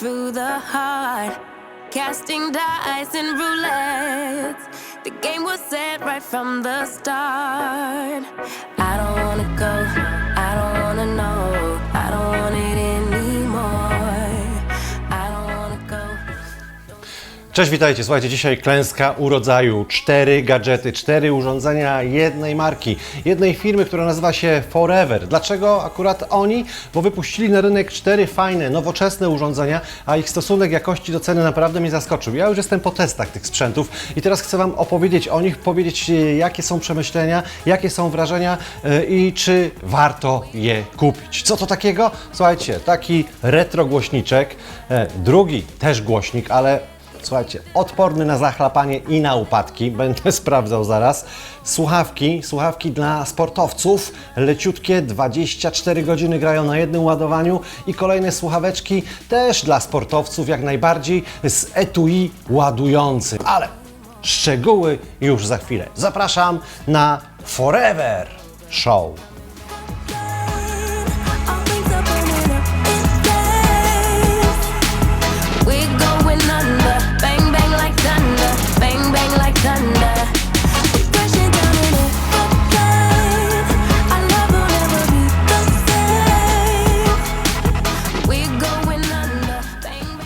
through the heart. Casting dice and roulette. The game was set right from the start. I don't wanna go, I don't wanna know, Cześć, witajcie. Słuchajcie, dzisiaj klęska urodzaju. Cztery gadżety, cztery urządzenia jednej marki, jednej firmy, która nazywa się Forever. Dlaczego akurat oni? Bo wypuścili na rynek cztery fajne, nowoczesne urządzenia, a ich stosunek jakości do ceny naprawdę mnie zaskoczył. Ja już jestem po testach tych sprzętów i teraz chcę Wam opowiedzieć o nich, powiedzieć e, jakie są przemyślenia, jakie są wrażenia e, i czy warto je kupić. Co to takiego? Słuchajcie, taki retro głośniczek, e, drugi też głośnik, ale Słuchajcie, odporny na zachlapanie i na upadki, będę sprawdzał zaraz. Słuchawki, słuchawki dla sportowców, leciutkie, 24 godziny grają na jednym ładowaniu i kolejne słuchaweczki też dla sportowców jak najbardziej z etui ładującym. Ale szczegóły już za chwilę. Zapraszam na Forever Show.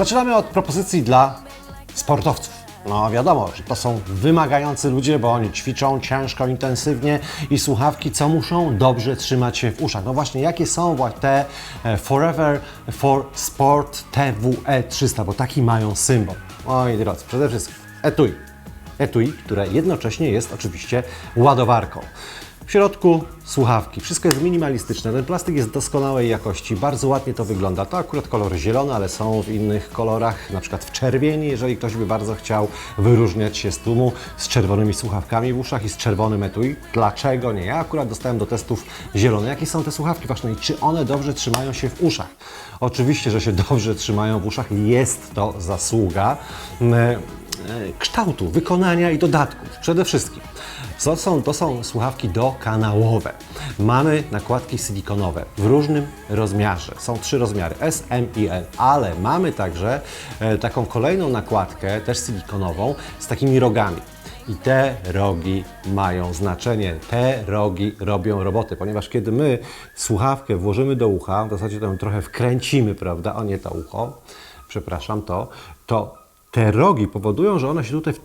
Zaczynamy od propozycji dla sportowców. No wiadomo, że to są wymagający ludzie, bo oni ćwiczą ciężko, intensywnie i słuchawki co muszą? Dobrze trzymać się w uszach. No właśnie, jakie są te e, Forever for Sport TWE 300, bo taki mają symbol. Moi drodzy, przede wszystkim etui. Etui, które jednocześnie jest oczywiście ładowarką. W środku słuchawki. Wszystko jest minimalistyczne. Ten plastik jest doskonałej jakości. Bardzo ładnie to wygląda. To akurat kolor zielony, ale są w innych kolorach, na przykład w czerwieni, jeżeli ktoś by bardzo chciał wyróżniać się z tłumu z czerwonymi słuchawkami w uszach i z czerwonym etui. Dlaczego nie? Ja akurat dostałem do testów zielone. Jakie są te słuchawki właśnie i czy one dobrze trzymają się w uszach? Oczywiście, że się dobrze trzymają w uszach. Jest to zasługa kształtu, wykonania i dodatków. Przede wszystkim. To są, to są słuchawki dokanałowe. Mamy nakładki silikonowe w różnym rozmiarze. Są trzy rozmiary S, M i L, ale mamy także e, taką kolejną nakładkę, też silikonową, z takimi rogami. I te rogi mają znaczenie. Te rogi robią robotę, ponieważ kiedy my słuchawkę włożymy do ucha, w zasadzie ją trochę wkręcimy, prawda, o nie to ucho, przepraszam, to, to te rogi powodują, że one się tutaj w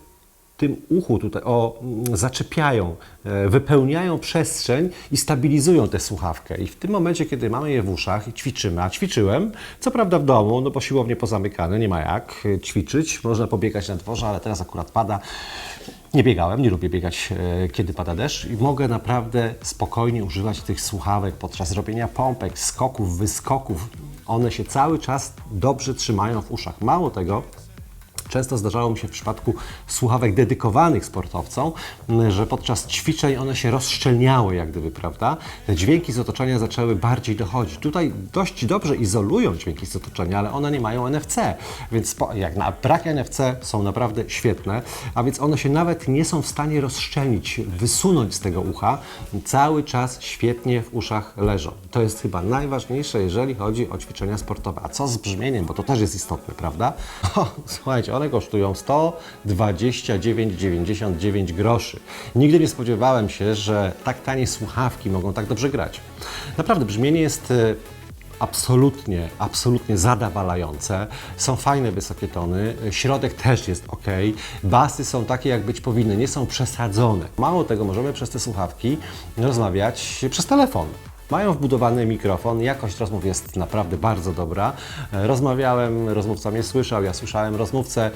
tym uchu tutaj o, zaczepiają, e, wypełniają przestrzeń i stabilizują tę słuchawkę. I w tym momencie, kiedy mamy je w uszach i ćwiczymy, a ćwiczyłem, co prawda w domu, no bo siłownie pozamykane, nie ma jak e, ćwiczyć, można pobiegać na dworze, ale teraz akurat pada. Nie biegałem, nie lubię biegać, e, kiedy pada deszcz i mogę naprawdę spokojnie używać tych słuchawek podczas robienia pompek, skoków, wyskoków. One się cały czas dobrze trzymają w uszach. Mało tego, Często zdarzało mi się w przypadku słuchawek dedykowanych sportowcom, m, że podczas ćwiczeń one się rozszczelniały, jak gdyby, prawda? Te dźwięki z otoczenia zaczęły bardziej dochodzić. Tutaj dość dobrze izolują dźwięki z otoczenia, ale one nie mają NFC, więc po, jak na brak NFC są naprawdę świetne, a więc one się nawet nie są w stanie rozszczelnić, wysunąć z tego ucha. Cały czas świetnie w uszach leżą. To jest chyba najważniejsze, jeżeli chodzi o ćwiczenia sportowe. A co z brzmieniem, bo to też jest istotne, prawda? O, słuchajcie, one kosztują 129,99 groszy. Nigdy nie spodziewałem się, że tak tanie słuchawki mogą tak dobrze grać. Naprawdę, brzmienie jest e, absolutnie, absolutnie zadawalające. Są fajne wysokie tony, środek też jest ok, basy są takie jak być powinny, nie są przesadzone. Mało tego, możemy przez te słuchawki rozmawiać przez telefon. Mają wbudowany mikrofon, jakość rozmów jest naprawdę bardzo dobra. E, Rozmawiałem, rozmówca mnie słyszał, ja słyszałem rozmówcę.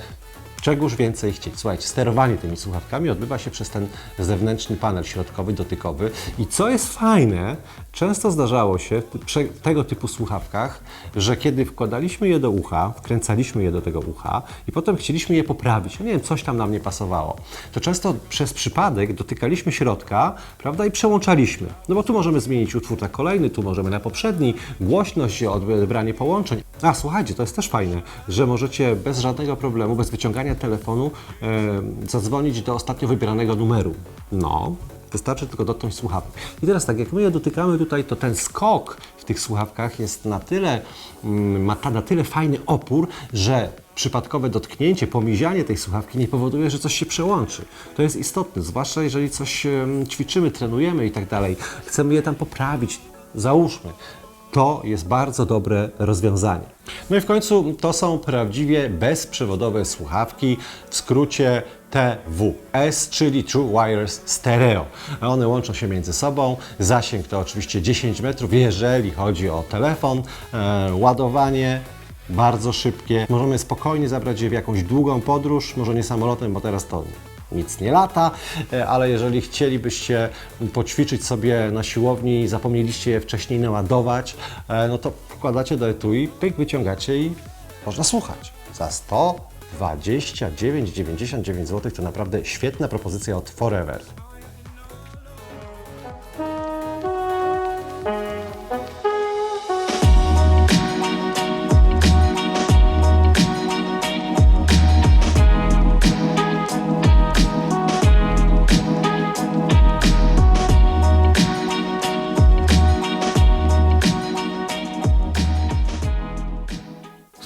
Czegoż więcej chcieć? Słuchajcie, sterowanie tymi słuchawkami odbywa się przez ten zewnętrzny panel środkowy, dotykowy. I co jest fajne, często zdarzało się w tego typu słuchawkach, że kiedy wkładaliśmy je do ucha, wkręcaliśmy je do tego ucha i potem chcieliśmy je poprawić, nie wiem, coś tam nam nie pasowało, to często przez przypadek dotykaliśmy środka, prawda, i przełączaliśmy. No bo tu możemy zmienić utwór na kolejny, tu możemy na poprzedni, głośność, odebranie połączeń. A słuchajcie, to jest też fajne, że możecie bez żadnego problemu, bez wyciągania telefonu e, zadzwonić do ostatnio wybieranego numeru. No, wystarczy tylko dotknąć słuchawki. I teraz tak, jak my je dotykamy tutaj, to ten skok w tych słuchawkach jest na tyle, mm, ma na tyle fajny opór, że przypadkowe dotknięcie, pomizianie tej słuchawki nie powoduje, że coś się przełączy. To jest istotne, zwłaszcza jeżeli coś ćwiczymy, trenujemy i tak dalej. Chcemy je tam poprawić, załóżmy. To jest bardzo dobre rozwiązanie. No i w końcu to są prawdziwie bezprzewodowe słuchawki, w skrócie TWS, czyli True Wireless Stereo. One łączą się między sobą. Zasięg to oczywiście 10 metrów, jeżeli chodzi o telefon. E, ładowanie bardzo szybkie. Możemy spokojnie zabrać je w jakąś długą podróż, może nie samolotem, bo teraz to nic nie lata, e, ale jeżeli chcielibyście poćwiczyć sobie na siłowni i zapomnieliście je wcześniej naładować, e, no to wkładacie do etui, pyk, wyciągacie i można słuchać. Za 129,99 zł to naprawdę świetna propozycja od Forever.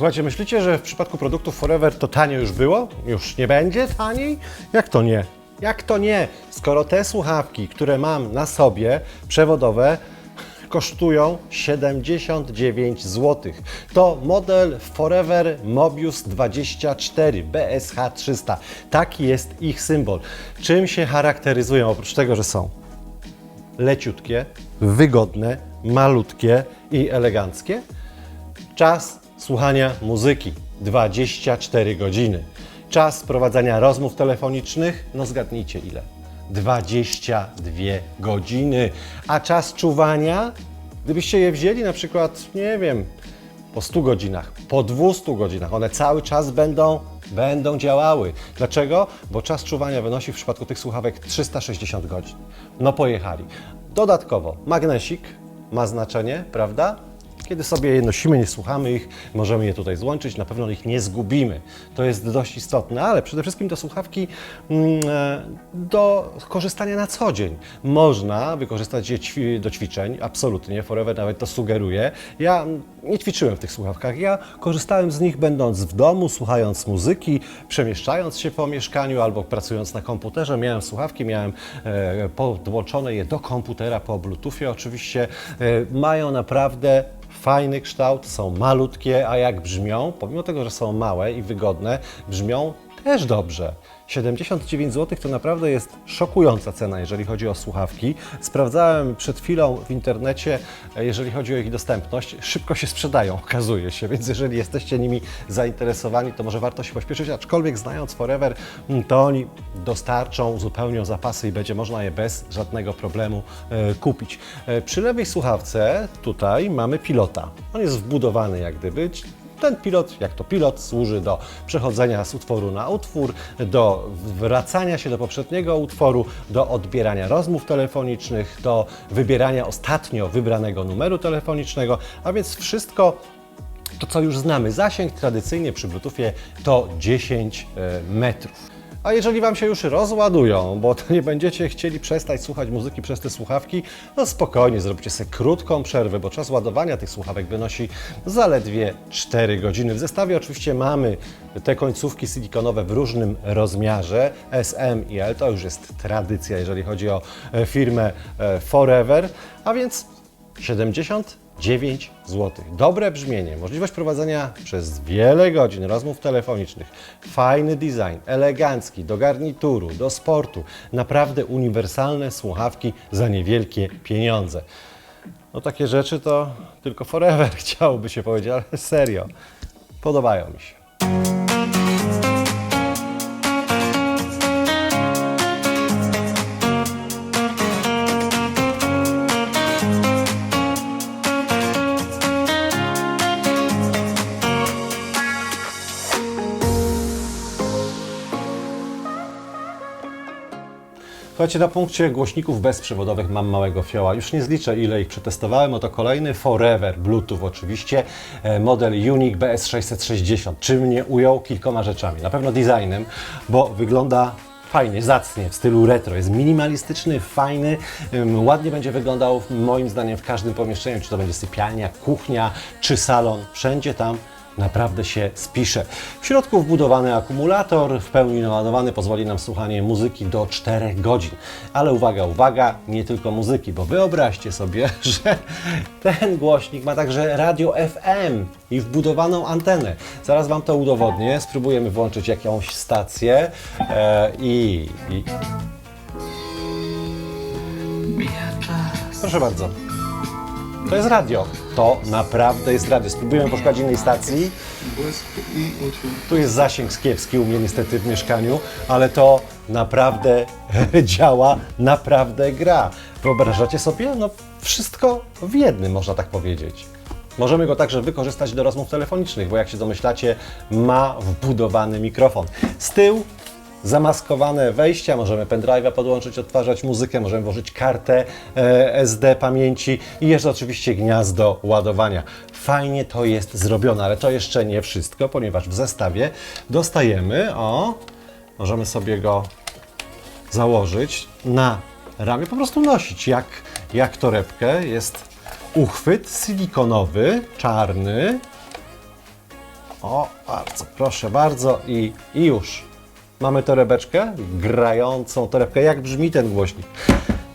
Słuchajcie, myślicie, że w przypadku produktów Forever to tanio już było? Już nie będzie taniej? Jak to nie? Jak to nie? Skoro te słuchawki, które mam na sobie, przewodowe, kosztują 79 zł. To model Forever Mobius 24 BSH 300. Taki jest ich symbol. Czym się charakteryzują oprócz tego, że są leciutkie, wygodne, malutkie i eleganckie? Czas słuchania muzyki 24 godziny. Czas prowadzenia rozmów telefonicznych, no zgadnijcie ile? 22 godziny. A czas czuwania, gdybyście je wzięli na przykład, nie wiem, po 100 godzinach, po 200 godzinach, one cały czas będą, będą działały. Dlaczego? Bo czas czuwania wynosi w przypadku tych słuchawek 360 godzin. No pojechali. Dodatkowo magnesik ma znaczenie, prawda? Kiedy sobie je nosimy, nie słuchamy ich, możemy je tutaj złączyć, na pewno ich nie zgubimy. To jest dość istotne, ale przede wszystkim to słuchawki mm, e, do korzystania na co dzień. Można wykorzystać je do ćwiczeń, absolutnie, Forever nawet to sugeruje. Ja nie ćwiczyłem w tych słuchawkach, ja korzystałem z nich będąc w domu, słuchając muzyki, przemieszczając się po mieszkaniu albo pracując na komputerze. Miałem słuchawki, miałem e, podłączone je do komputera po Bluetoothie oczywiście. E, mają naprawdę fajny kształt, są malutkie, a jak brzmią, pomimo tego, że są małe i wygodne, brzmią też dobrze. 79 zł to naprawdę jest szokująca cena, jeżeli chodzi o słuchawki. Sprawdzałem przed chwilą w internecie, e, jeżeli chodzi o ich dostępność. Szybko się sprzedają, okazuje się, więc jeżeli jesteście nimi zainteresowani, to może warto się pośpieszyć, aczkolwiek znając Forever, mm, to oni dostarczą, uzupełnią zapasy i będzie można je bez żadnego problemu e, kupić. E, przy lewej słuchawce tutaj mamy pilota. On jest wbudowany jak gdyby, ten pilot, jak to pilot, służy do przechodzenia z utworu na utwór, do wracania się do poprzedniego utworu, do odbierania rozmów telefonicznych, do wybierania ostatnio wybranego numeru telefonicznego, a więc wszystko to, co już znamy. Zasięg tradycyjnie przy Bluetoothie to 10 e, metrów. A jeżeli Wam się już rozładują, bo to nie będziecie chcieli przestać słuchać muzyki przez te słuchawki, no spokojnie, zróbcie sobie krótką przerwę, bo czas ładowania tych słuchawek wynosi zaledwie 4 godziny. W zestawie oczywiście mamy te końcówki silikonowe w różnym rozmiarze, SM i L, to już jest tradycja, jeżeli chodzi o e, firmę e, Forever, a więc 79 zł. Dobre brzmienie, możliwość prowadzenia przez wiele godzin rozmów telefonicznych, fajny design, elegancki, do garnituru, do sportu. Naprawdę uniwersalne słuchawki za niewielkie pieniądze. No takie rzeczy to tylko forever chciałoby się powiedzieć, ale serio, podobają mi się. Słuchajcie, na punkcie głośników bezprzewodowych mam małego fioła. Już nie zliczę, ile ich przetestowałem. Oto kolejny Forever Bluetooth oczywiście, e, model Unique BS660. Czym mnie ujął? Kilkoma rzeczami. Na pewno designem, bo wygląda fajnie, zacnie, w stylu retro. Jest minimalistyczny, fajny, ładnie będzie wyglądał moim zdaniem w każdym pomieszczeniu, czy to będzie sypialnia, kuchnia, czy salon. Wszędzie tam naprawdę się spisze. W środku wbudowany akumulator, w pełni naładowany, pozwoli nam słuchanie muzyki do 4 godzin. Ale uwaga, uwaga, nie tylko muzyki, bo wyobraźcie sobie, że ten głośnik ma także radio FM i wbudowaną antenę. Zaraz Wam to udowodnię. Spróbujemy włączyć jakąś stację e, i, i... Proszę bardzo. To jest radio. To naprawdę jest radio. Spróbujemy poszukać innej stacji. Tu jest zasięg kiepski u mnie niestety w mieszkaniu, ale to naprawdę działa, naprawdę gra. Wyobrażacie sobie? No wszystko w jednym, można tak powiedzieć. Możemy go także wykorzystać do rozmów telefonicznych, bo jak się domyślacie, ma wbudowany mikrofon. Z tyłu zamaskowane wejścia, możemy pendrive'a podłączyć, odtwarzać muzykę, możemy włożyć kartę e, SD pamięci i jest oczywiście gniazdo ładowania. Fajnie to jest zrobione, ale to jeszcze nie wszystko, ponieważ w zestawie dostajemy, o, możemy sobie go założyć na ramię, po prostu nosić jak, jak torebkę. Jest uchwyt silikonowy, czarny. O, bardzo, proszę bardzo i, i już. Mamy torebeczkę, grającą torebkę. Jak brzmi ten głośnik?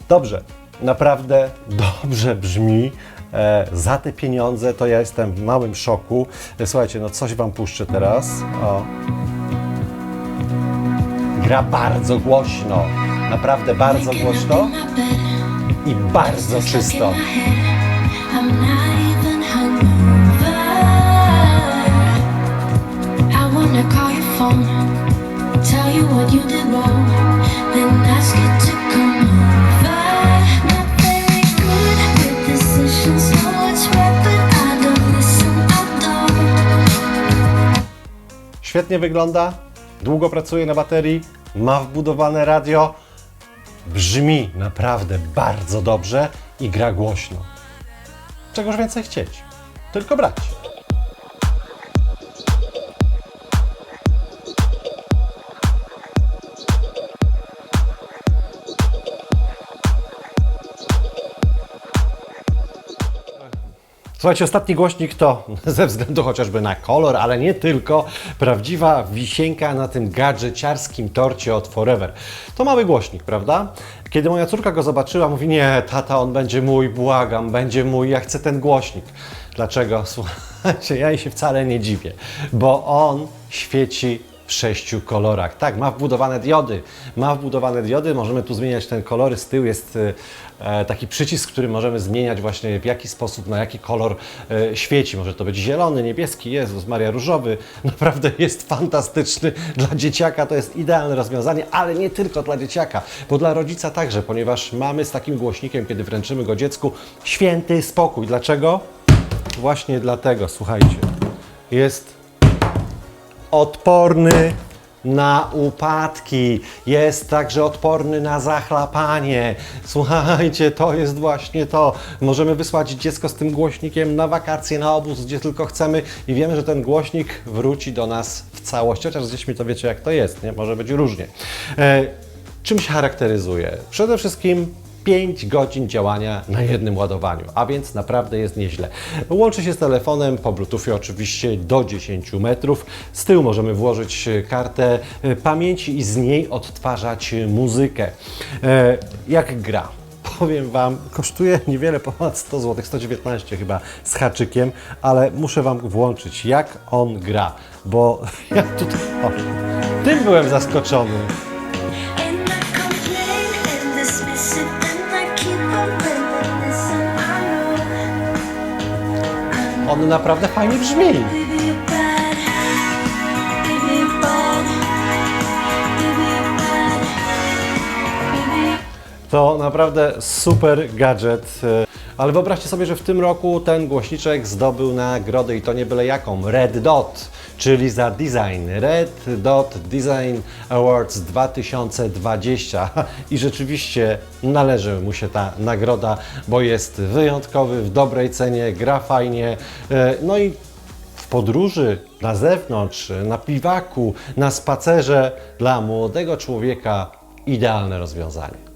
Dobrze, naprawdę dobrze brzmi. E, za te pieniądze to ja jestem w małym szoku. E, słuchajcie, no coś Wam puszczę teraz. O. Gra bardzo głośno, naprawdę bardzo głośno i bardzo czysto. I wanna call your phone, Świetnie wygląda, długo pracuje na baterii, ma wbudowane radio, brzmi naprawdę bardzo dobrze i gra głośno. Czegoż więcej chcieć? Tylko brać. Słuchajcie, ostatni głośnik to ze względu chociażby na kolor, ale nie tylko, prawdziwa wisienka na tym gadżeciarskim torcie od Forever. To mały głośnik, prawda? Kiedy moja córka go zobaczyła, mówi, nie, tata, on będzie mój, błagam, będzie mój, ja chcę ten głośnik. Dlaczego? Słuchajcie, ja jej się wcale nie dziwię, bo on świeci w sześciu kolorach. Tak, ma wbudowane diody. Ma wbudowane diody, możemy tu zmieniać ten kolory. Z tyłu jest e, taki przycisk, który możemy zmieniać właśnie w jaki sposób, na jaki kolor e, świeci. Może to być zielony, niebieski, Jezus Maria, różowy. Naprawdę jest fantastyczny. Dla dzieciaka to jest idealne rozwiązanie, ale nie tylko dla dzieciaka, bo dla rodzica także, ponieważ mamy z takim głośnikiem, kiedy wręczymy go dziecku, święty spokój. Dlaczego? Właśnie dlatego, słuchajcie, jest odporny na upadki, jest także odporny na zachlapanie. Słuchajcie, to jest właśnie to. Możemy wysłać dziecko z tym głośnikiem na wakacje, na obóz, gdzie tylko chcemy i wiemy, że ten głośnik wróci do nas w całości, chociaż z dziećmi to wiecie jak to jest, nie? może być różnie. E, czym się charakteryzuje? Przede wszystkim 5 godzin działania na jednym ładowaniu, a więc naprawdę jest nieźle. Łączy się z telefonem po Bluetoothie oczywiście do 10 metrów. Z tyłu możemy włożyć kartę e, pamięci i z niej odtwarzać muzykę. E, Jak gra? Powiem Wam, kosztuje niewiele ponad 100 zł, 119 chyba z haczykiem, ale muszę Wam włączyć, jak on gra, bo ja tutaj, o, tym byłem zaskoczony. On naprawdę fajnie brzmi. To naprawdę super gadżet. Ale wyobraźcie sobie, że w tym roku ten głośniczek zdobył nagrodę i to nie byle jaką. Red Dot, czyli za design. Red Dot Design Awards 2020. I rzeczywiście należy mu się ta nagroda, bo jest wyjątkowy, w dobrej cenie, gra fajnie. e, No i w podróży na zewnątrz, na piwaku, na spacerze dla młodego człowieka idealne rozwiązanie.